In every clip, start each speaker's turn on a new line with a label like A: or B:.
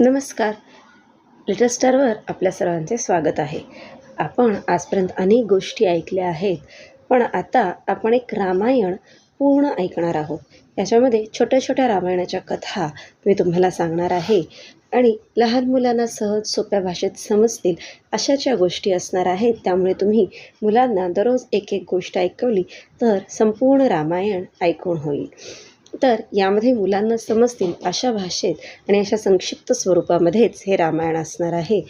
A: नमस्कार. लिटल स्टारवर आपल्या सर्वांचे स्वागत आहे. आपण आजपर्यंत अनेक गोष्टी ऐकल्या आहेत पण आता आपण एक रामायण पूर्ण ऐकणार आहोत. याच्यामध्ये छोट्या छोट्या रामायणाच्या कथा मी तुम्हाला सांगणार आहे आणि लहान मुलांना सहज सोप्या भाषेत समजतील अशाच्या गोष्टी असणार आहेत. त्यामुळे तुम्ही मुलांना दररोज एक एक गोष्ट ऐकवली तर संपूर्ण रामायण ऐकून होईल. तर यामध्ये मुलांना समजतील अशा भाषेत आणि अशा संक्षिप्त स्वरूपामध्येच हे रामायण असणार आहे.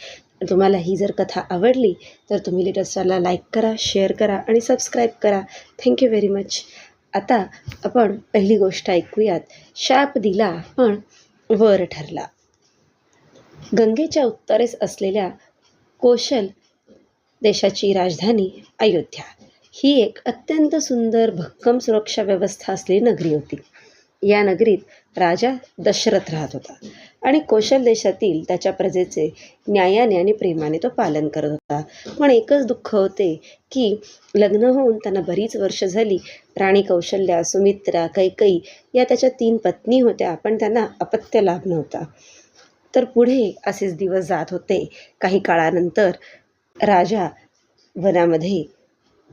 A: तुम्हाला ही जर कथा आवडली तर तुम्ही लिटरस्टारला लाईक करा शेअर करा आणि सबस्क्राईब करा. थँक्यू व्हेरी मच आता आपण पहिली गोष्ट ऐकूयात. शाप दिला पण वर ठरला. गंगेच्या उत्तरेस असलेल्या कोशल देशाची राजधानी अयोध्या. ही एक अत्यंत सुंदर भक्कम सुरक्षा व्यवस्था असलेली नगरी होती. या नगरीत राजा दशरथ राहत होता. आणि कौशल देशातील त्याच्या प्रजेचे न्यायाने आणि प्रेमाने तो पालन करत होता. पण एकच दुःख होते की लग्न होऊन त्यांना बरीच वर्ष झाली. राणी कौशल्या सुमित्रा कैकई या त्याच्या तीन पत्नी होत्या. पण त्यांना अपत्य लाभ नव्हता. तर पुढे असेच दिवस जात होते. काही काळानंतर राजा वनामध्ये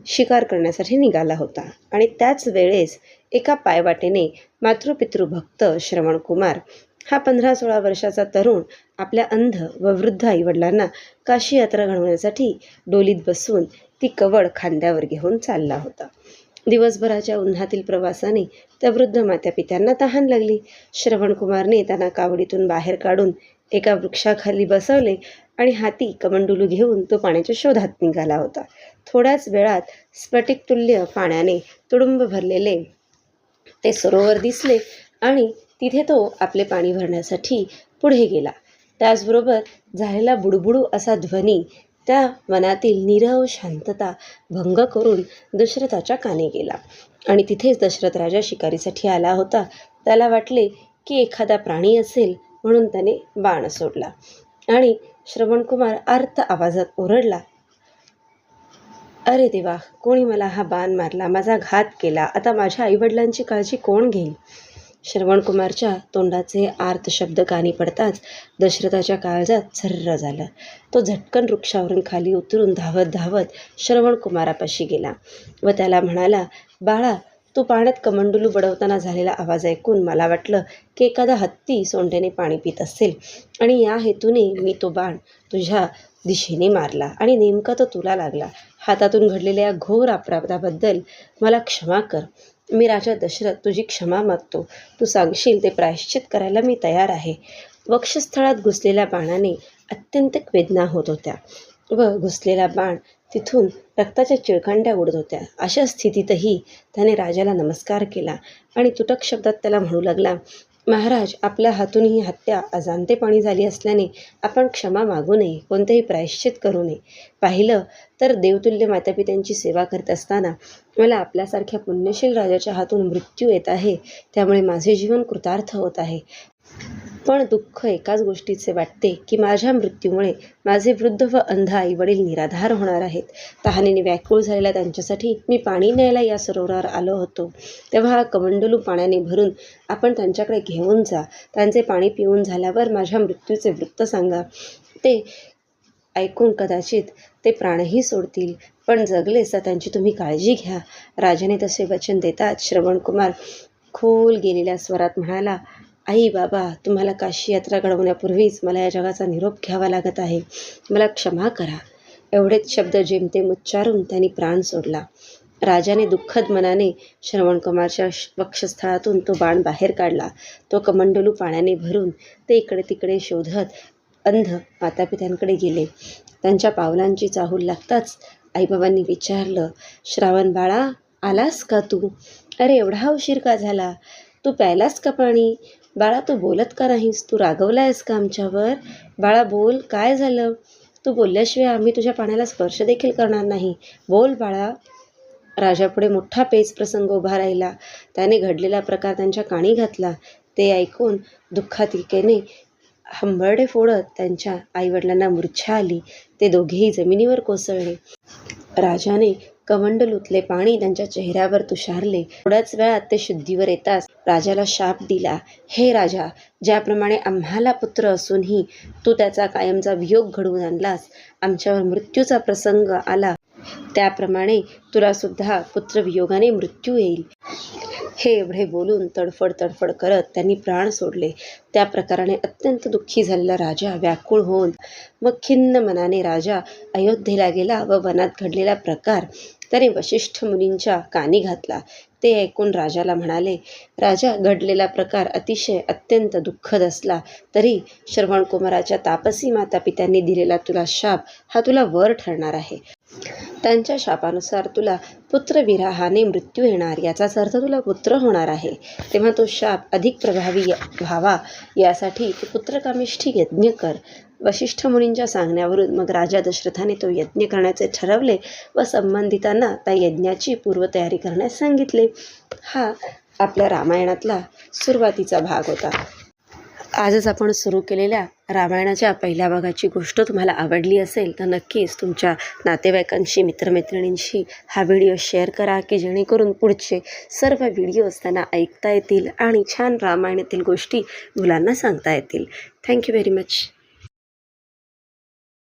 A: शिकार करण्यासाठी निघाला होता. आणि त्याच वेळेस एका पायवाटेने मातृपितृभक्त श्रवणकुमार हा पंधरा सोळा वर्षाचा तरुण आपल्या अंध व वृद्ध आईवडिलांना काशी यात्रा घडवण्यासाठी डोलीत बसवून ती कवड खांद्यावर घेऊन चालला होता. दिवसभराच्या उन्हातील प्रवासाने त्या वृद्ध मात्यापित्यांना तहान लागली. श्रवणकुमारने त्यांना कावडीतून बाहेर काढून एका वृक्षाखाली बसवले आणि हाती कमंडुलू घेऊन तो पाण्याच्या शोधात निघाला होता. थोड्याच वेळात स्फटिकतुल्य पाण्याने तुडुंब भरलेले ते सरोवर दिसले आणि तिथे तो आपले पाणी भरण्यासाठी पुढे गेला. त्याचबरोबर झालेला बुडबुडू असा ध्वनी त्या मनातील निरव शांतता भंग करून दशरथाच्या काने गेला. आणि तिथेच दशरथ राजा शिकारीसाठी आला होता. त्याला वाटले की एखादा प्राणी असेल म्हणून त्याने बाण सोडला. आणि श्रवणकुमार आर्त आवाजात ओरडला अरे देवा कोणी मला हा बाण मारला? माझा घात केला. आता माझ्या आईवडिलांची काळजी कोण घेईल? श्रवणकुमारच्या तोंडाचे आर्त शब्द कानी पडताच दशरथाच्या काळजात झर्र झालं. तो झटकन वृक्षावरून खाली उतरून धावत धावत श्रवणकुमारापाशी गेला व त्याला म्हणाला बाळा तू पाण्यात कमंडुलू बडवताना झालेला आवाज ऐकून मला वाटलं की एखादा हत्ती सोंडेने पाणी पित असेल. आणि या हेतूने मी तो बाण तुझ्या दिशेने मारला आणि नेमका तो तुला लागला. हातातून घडलेल्या या घोर अपराधाबद्दल मला क्षमा कर. मी राजा दशरथ तुझी क्षमा मागतो. तू सांगशील ते प्रायश्चित करायला मी तयार आहे. वक्षस्थळात घुसलेल्या बाणाने अत्यंत वेदना होत होत्या. व घुसलेला बाण तिथून रक्ताच्या चिळखंड्या उडत होत्या. अशा स्थितीतही त्याने राजाला नमस्कार केला आणि तुटक शब्दात त्याला म्हणू लागला महाराज आपल्या हातून ही हत्या अजाणतेपणी झाली असल्याने आपण क्षमा मागू नये कोणतेही प्रायश्चित करू नये. पाहिलं तर देवतुल्य मातापित्यांची सेवा करत असताना मला आपल्यासारख्या पुण्यशील राजाच्या हातून मृत्यू येत आहे त्यामुळे माझे जीवन कृतार्थ होत आहे. पण दुःख एकाच गोष्टीचे वाटते की माझ्या मृत्यूमुळे माझे वृद्ध व अंध आई वडील निराधार होणार आहेत. तहानेने व्याकुळ झालेल्या त्यांच्यासाठी मी पाणी न्यायला या सरोवरावर आलो होतो. तेव्हा हा कमंडलू पाण्याने भरून आपण त्यांच्याकडे घेऊन जा. त्यांचे पाणी पिऊन झाल्यावर माझ्या मृत्यूचे वृत्त सांगा. ते ऐकून कदाचित ते प्राणही सोडतील. पण जगलेच तर त्यांची तुम्ही काळजी घ्या. राजाने तसे वचन देतात श्रवणकुमार खोल गेलेल्या स्वरात म्हणाला आई बाबा तुम्हाला काशी यात्रा घडवण्यापूर्वीच मला या जगाचा निरोप घ्यावा लागत आहे. मला क्षमा करा. एवढेच शब्द जेमतेम उच्चारून त्यांनी प्राण सोडला. राजाने दुःखद मनाने श्रवणकुमारच्या वक्षस्थळातून तो बाण बाहेर काढला. तो कमंडलू पाण्याने भरून ते इकडे तिकडे शोधत अंध मातापित्यांकडे गेले. त्यांच्या पावलांची चाहूल लागताच आईबाबांनी विचारलं श्रावण बाळा आलास का तू? अरे एवढा उशीर का झाला? तू प्यायलास का पाणी? बाळा तू बोलत का नाहीस? तू रागवला आहेस का आमच्यावर? बाळा बोल काय झालं? तू बोलल्याशिवाय आम्ही तुझ्या पाण्याला स्पर्श देखील करणार नाही. बोल बाळा. राजापुढे मोठा पेच प्रसंग उभा राहिला. त्याने घडलेला प्रकार त्यांच्या काणी घातला. ते ऐकून दुःखातिकेने हंबरडे फोडत त्यांच्या आईवडिलांना मूर्छा आली. ते दोघेही जमिनीवर कोसळले. राजाने कमंडलूतले पाणी त्यांच्या चेहऱ्यावर तुषारले. थोड्याच वेळात ते शुद्धीवर येताच राजाला शाप दिला. हे राजा ज्याप्रमाणे आम्हाला पुत्र असूनही तू त्याचा कायमचा वियोग घडवून आणलास आमच्यावर मृत्यूचा प्रसंग आला. त्याप्रमाणे तुला सुद्धा पुत्रवियोगाने मृत्यू येईल. हे एवढे बोलून तडफड तडफड करत त्यांनी प्राण सोडले. त्या प्रकाराने अत्यंत दुःखी झालेला राजा व्याकुळ होऊन मग खिन्न मनाने राजा अयोध्येला गेला व वनात घडलेला प्रकार त्याने वशिष्ठ मुनींच्या कानी घातला. ते ऐकून राजाला म्हणाले राजा घडलेला प्रकार अतिशय अत्यंत दुःखद असला तरी श्रवणकुमाराच्या तापसी माता पित्यांनी दिलेला तुला शाप हा तुला वर ठरणार आहे. त्यांच्या शापानुसार तुला पुत्रविराहाने मृत्यू येणार याचाच अर्थ तुला पुत्र होणार आहे. तेव्हा तो शाप अधिक प्रभावी व्हावा यासाठी तू पुत्रकामिष्ठी यज्ञ कर. वशिष्ठ मुनींच्या सांगण्यावरून मग राजा दशरथाने तो यज्ञ करण्याचे ठरवले व संबंधितांना त्या यज्ञाची पूर्वतयारी करण्यास सांगितले. हा आपल्या रामायणातला सुरुवातीचा भाग होता. आजच आपण सुरू केलेल्या रामायणाच्या पहिल्या भागाची गोष्ट तुम्हाला आवडली असेल तर नक्कीच तुमच्या नातेवाईकांशी मित्रमैत्रिणींशी हा व्हिडिओ शेअर करा की जेणेकरून पुढचे सर्व व्हिडिओज त्यांना ऐकता येतील आणि छान रामायणातील गोष्टी मुलांना सांगता येतील. Thank you very much